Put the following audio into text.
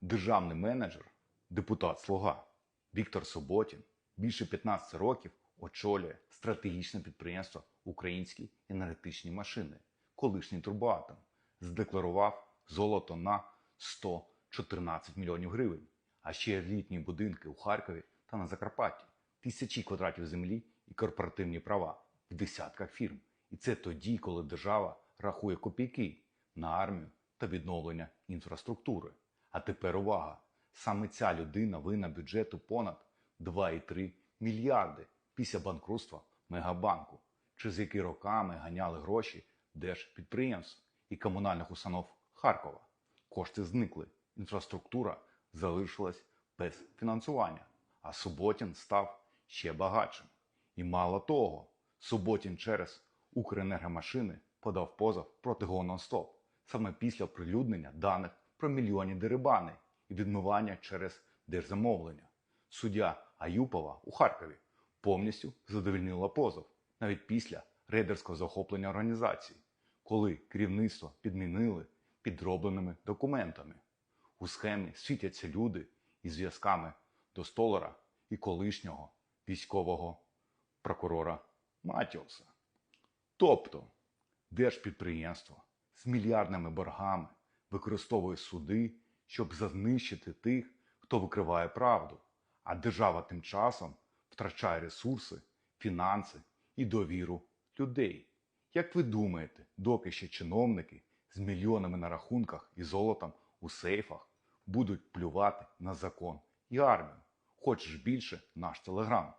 державний менеджер, депутат Слуга Віктор Суботін більше 15 років очолює стратегічне підприємство Українські енергетичні машини, колишній турбоатом, здекларував золото на 114 мільйонів гривень, а ще елітні будинки у Харкові та на Закарпатті, тисячі квадратів землі і корпоративні права в десятках фірм. І це тоді, коли держава рахує копійки на армію та відновлення інфраструктури. А тепер увага! Саме ця людина винна бюджету понад 2,3 мільярди після банкрутства Мегабанку, через які роками ганяли гроші держпідприємств і комунальних установ Харкова. Кошти зникли, інфраструктура залишилась без фінансування, а Суботін став ще багатшим. І мало того, Суботін через Укренергомашини подав позов проти Гоностоп саме після оприлюднення даних про мільйонні дерибани і відмивання через держзамовлення. Суддя Аюпова у Харкові повністю задовольнила позов навіть після рейдерського захоплення організації, коли керівництво підмінили підробленими документами. У схемі світяться люди із зв'язками до столара і колишнього військового прокурора Матіуса. Тобто держпідприємство з мільярдними боргами використовує суди, щоб знищити тих, хто викриває правду, а держава тим часом втрачає ресурси, фінанси і довіру людей. Як ви думаєте, доки ще чиновники з мільйонами на рахунках і золотом у сейфах будуть плювати на закон і армію? Хочеш більше наш телеграм.